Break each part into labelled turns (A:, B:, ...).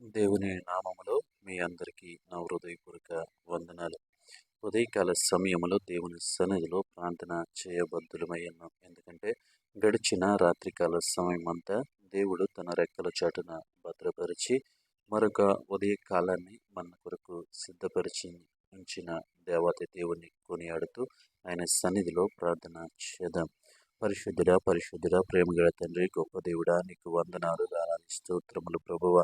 A: దేవుని నామములో మీ అందరికీ నా హృదయపూర్వక వందనాలు. ఉదయకాల సమయంలో దేవుని సన్నిధిలో ప్రార్థన చేయబద్దులమై ఉన్నాం. ఎందుకంటే గడిచిన రాత్రికాల సమయం అంతా దేవుడు తన రెక్కల చాటున భద్రపరిచి మరొక ఉదయకాలాన్ని మన కొరకు సిద్ధపరిచి ఉంచిన దేవత దేవుని కొనియాడుతూ ఆయన సన్నిధిలో ప్రార్థన చేద్దాం. పరిశుద్ధుడ పరిశుద్ధుడ ప్రేమగల తండ్రి గొప్ప దేవుడా నీకు వందనాలు దానాలు స్తోత్రములు ప్రభువ.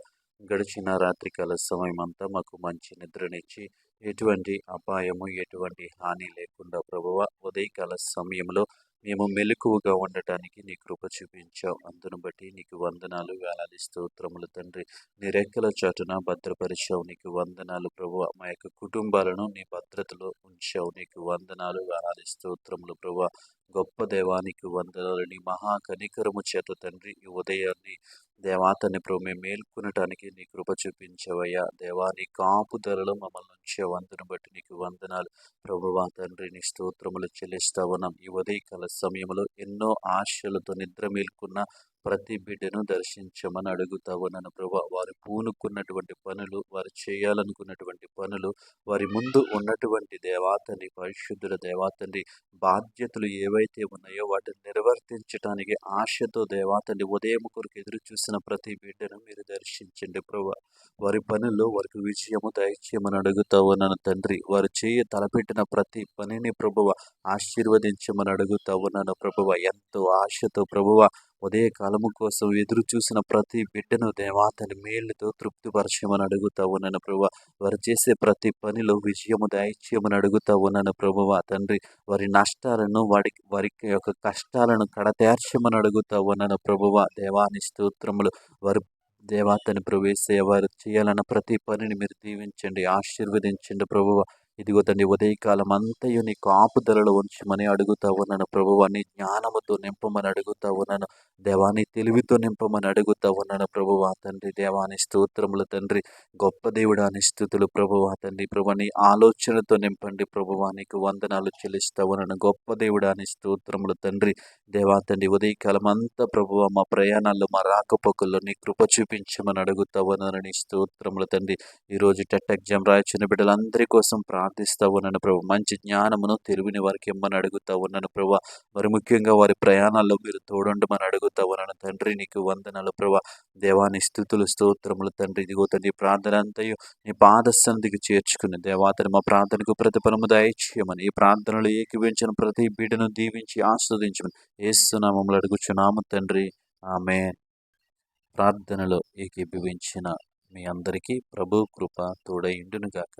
A: గడిచిన రాత్రికాల సమయం అంతా మాకు మంచి నిద్రనిచ్చి ఎటువంటి అపాయము ఎటువంటి హాని లేకుండా ప్రభువ ఉదయకాల సమయంలో మేము మెలకువగా ఉండటానికి నీ కృప చూపించావు. అందును బట్టి నీకు వందనాలు వేలాది స్తోత్రములు తండ్రి. నీ రెక్కల చాటున భద్రపరిచావు నీకు వందనాలు ప్రభు. మా యొక్క కుటుంబాలను నీ భద్రతలో ఉంచావు నీకు వందనాలు వేలాది స్తోత్రములు ప్రభు. గొప్ప దేవానికి వందనాలు. నీ మహా కనికరము చేత తండ్రి ఈ ఉదయాన్ని దేవాతని ప్రభు మేము మేల్కొనటానికి నీ కృప చూపించవయ్యా. దేవా నీ కాపుదలలో మమ్మల్ని ఇచ్చే వందను బట్టి నీకు వందనాలు. ప్రభువా తండ్రి నీ స్తోత్రములు చెల్లిస్తా ఉన్నాం. ఈ ఉదయకాల సమయంలో ఎన్నో ఆశలతో నిద్ర మేల్కొన్న ప్రతి బిడ్డను దర్శించమని అడుగుతావు నన్ను ప్రభా. వారు పూనుకున్నటువంటి పనులు వారు చేయాలనుకున్నటువంటి పనులు వారి ముందు ఉన్నటువంటి దేవాతని పరిశుద్ధుల దేవాతని బాధ్యతలు ఏవైతే ఉన్నాయో వాటిని నిర్వర్తించడానికి ఆశతో దేవాతని ఉదయం కొరకు ఎదురు చూసిన ప్రతి బిడ్డను మీరు దర్శించండి ప్రభా. వారి పనుల్లో వారికి విజయము దయచేయమని అడుగుతావు నన్ను తండ్రి. వారు చేయ తలపెట్టిన ప్రతి పనిని ప్రభువ ఆశీర్వదించమని అడుగుతావు నన్ను ప్రభువ ఎంతో ఆశతో ప్రభువ ఉదయ కాలము కోసం ఎదురు చూసిన ప్రతి బిడ్డను దేవాతని మేలుతో తృప్తిపరచమని అడుగుతా ఉన్నాను ప్రభు. వారు చేసే ప్రతి పనిలో విజయము దయచేయమని అడుగుతా ఉన్నాను ప్రభువ. తండ్రి వారి నష్టాలను వాడి వారికి యొక్క కష్టాలను కడతేర్చమని అడుగుతా ఉన్నాను ప్రభువ. దేవాని స్తోత్రములు వారు దేవాతని ప్రవేశ వారు చేయాలన్న ప్రతి పనిని మీరు దీవించండి ఆశీర్వదించండి ప్రభువ. ఇదిగో తండ్రి ఉదయకాలం అంతయు నీ కాపుదలలో ఉంచమని అడుగుతా ఉన్నాను. ప్రభువ జ్ఞానముతో నింపమని అడుగుతా ఉన్నాను. దేవాని తెలివితో నింపమని అడుగుతా ఉన్నాను. ప్రభువా తండ్రి దేవాని స్తోత్రములు తండ్రి గొప్ప దేవుడాని స్థుతులు ప్రభువ తండ్రి ప్రభు నీ ఆలోచనతో నింపండి. ప్రభువ నీకు వందనాలు చెల్లిస్తా ఉన్నాను. గొప్ప దేవుడాని స్తోత్రములు తండ్రి దేవా తండ్రి ఉదయకాలం అంతా ప్రభువ మా ప్రయాణాల్లో మా రాకపోకల్లో నీ కృప చూపించమని అడుగుతా ఉన్నాను. నీ స్తోత్రములు తండ్రి ఈరోజు టెట్ ఎగ్జామ్ రాయచిన బిడ్డలందరి కోసం ప్రార్థిస్తూ ఉన్నాను ప్రభు. మంచి జ్ఞానమును తెలివిని వారికి ఇమ్మని అడుగుతూ ఉన్నాను ప్రభు. మరి ముఖ్యంగా వారి ప్రయాణాల్లో మీరు తోడుండమని అడుగుతా ఉన్నాను తండ్రి నీకు వందనాలు ప్రభు. దేవాని స్థుతులు స్తోత్రములు తండ్రి. ఇదిగో తండ్రి ప్రార్థన అంతయు నీ పాదసన్నిధికి చేర్చుకుని దేవాతని మా ప్రార్థనకు ప్రతిఫలము దయచేయమని ఈ ప్రార్థనలు ఏకీవించిన ప్రతి బిడ్డను దీవించి ఆస్వాదించమని ఏస్తున్నామములు అడుగుచున్నాము తండ్రి. ఆమె ప్రార్థనలో ఏకీభవించిన మీ అందరికీ ప్రభు కృప తోడైండునుగాక